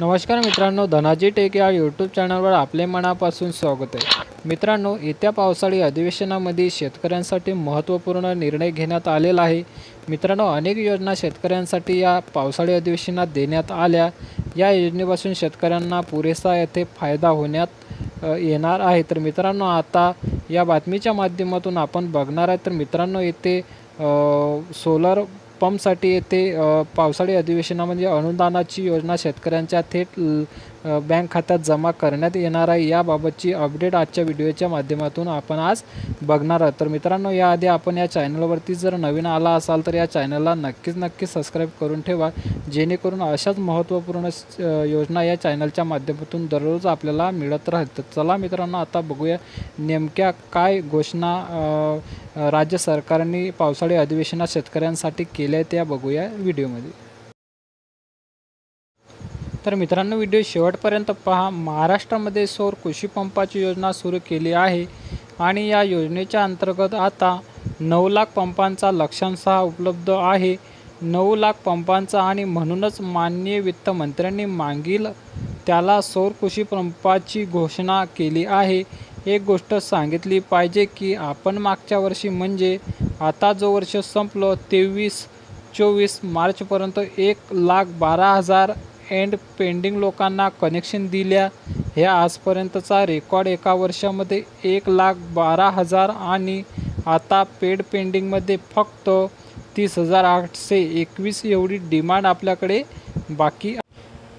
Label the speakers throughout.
Speaker 1: नमस्कार मित्रांनो धनाजी टेक या यूट्यूब चॅनलवर आपले मनापासून स्वागत आहे. मित्रांनो येत्या पावसाळी अधिवेशनामध्ये शेतकऱ्यांसाठी महत्त्वपूर्ण निर्णय घेण्यात आलेला आहे. मित्रांनो अनेक योजना शेतकऱ्यांसाठी या पावसाळी अधिवेशनात देण्यात आल्या. या योजनेपासून शेतकऱ्यांना पुरेसा येथे फायदा होण्यात येणार आहे. तर मित्रांनो आता या बातमीच्या माध्यमातून आपण बघणार आहे. तर मित्रांनो येथे सोलर पंपसाठी येथे पावसाळी अधिवेशनामध्ये अनुदानाची योजना शेतकऱ्यांच्या थेट बँक खात्यात जमा करण्यात येणार आहे. याबाबतची अपडेट आजच्या व्हिडिओच्या माध्यमातून आपण आज बघणार आहोत. तर मित्रांनो याआधी आपण या चॅनलवरती जर नवीन आला असाल तर या चॅनलला नक्कीच नक्कीच सबस्क्राईब करून ठेवा. जेणेकरून अशाच महत्त्वपूर्ण योजना या चॅनलच्या माध्यमातून दररोज आपल्याला मिळत राहतात चला मित्रांनो आता बघूया नेमक्या काय घोषणा राज्य सरकारने पावसाळी अधिवेशनात शेतकऱ्यांसाठी केल्या त्या बघूया व्हिडिओमध्ये. तर मित्रांनो व्हिडिओ शेवटपर्यंत पहा. महाराष्ट्रामध्ये सौर कृषी पंपाची योजना सुरू केली आहे आणि या योजनेच्या अंतर्गत आता नऊ लाख पंपांचा लक्षांश हा उपलब्ध आहे. नऊ लाख पंपांचा आणि म्हणूनच माननीय वित्तमंत्र्यांनी मागील त्याला सौर कृषी पंपाची घोषणा केली आहे. एक गोष्ट सांगितली पाहिजे की आपण मागच्या वर्षी म्हणजे आता जो वर्ष संपलं तेवीस चोवीस मार्चपर्यंत एक लाख बारा हजार एंड पेंडिंग लोकांना कनेक्शन दिल्या. ह्या आजपर्यंतचा रेकॉर्ड एका वर्षामध्ये एक लाख बारा हजार आणि आता पेड पेंडिंगमध्ये फक्त तीस हजार आठशे एकवीस एवढी डिमांड आपल्याकडे बाकी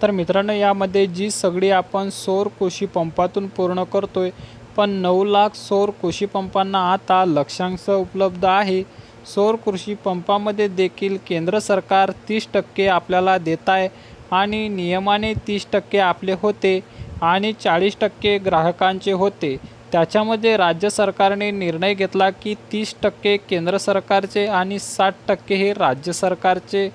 Speaker 1: तर मित्रांनो यामध्ये जी सगळी आपण सौर कृषी पंपातून पूर्ण आहे पण नऊ लाख सौर कृषी पंपांना आता लक्षांश उपलब्ध आहे. सौर कृषी पंपामध्ये देखील केंद्र सरकार तीस टक्के आपल्याला देत आहे. आणि नियमाने तीस टक्के आपले होते आणि चाळीस टक्के ग्राहकांचे होते. त्याच्यामध्ये राज्य सरकारने निर्णय घेतला की तीस टक्के केंद्र सरकारचे आणि साठ टक्के हे राज्य सरकारचे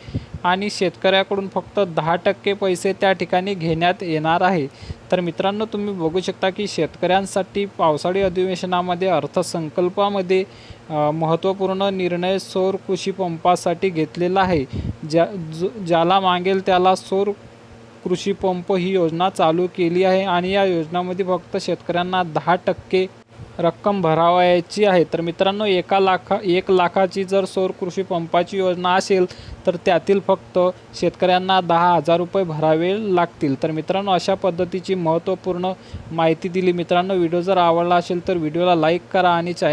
Speaker 1: आणि शेतकऱ्याकडून फक्त दहा टक्के पैसे त्या ठिकाणी घेण्यात येणार आहे. तर मित्रांनो तुम्ही बघू शकता की शेतकऱ्यांसाठी पावसाळी अधिवेशनामध्ये अर्थसंकल्पामध्ये महत्त्वपूर्ण निर्णय सौर कृषी पंपासाठी घेतलेला आहे. ज्या जो ज्याला मागेल त्याला सौर कृषी पंप ही योजना चालू केली आहे आणि या योजनामध्ये फक्त शेतकऱ्यांना दहा टक्के रक्कम भरावायची आहे. तर मित्रांनो एका लाखा एक लाखाची जर सौर कृषी पंपाची योजना असेल तर त्यातील फक्त शेतकऱ्यांना दहा हजार रुपये भरावे लागतील. तर मित्रांनो अशा पद्धतीची महत्त्वपूर्ण माहिती दिली. मित्रांनो व्हिडिओ जर आवडला असेल तर व्हिडिओला लाईक करा आणि चॅनल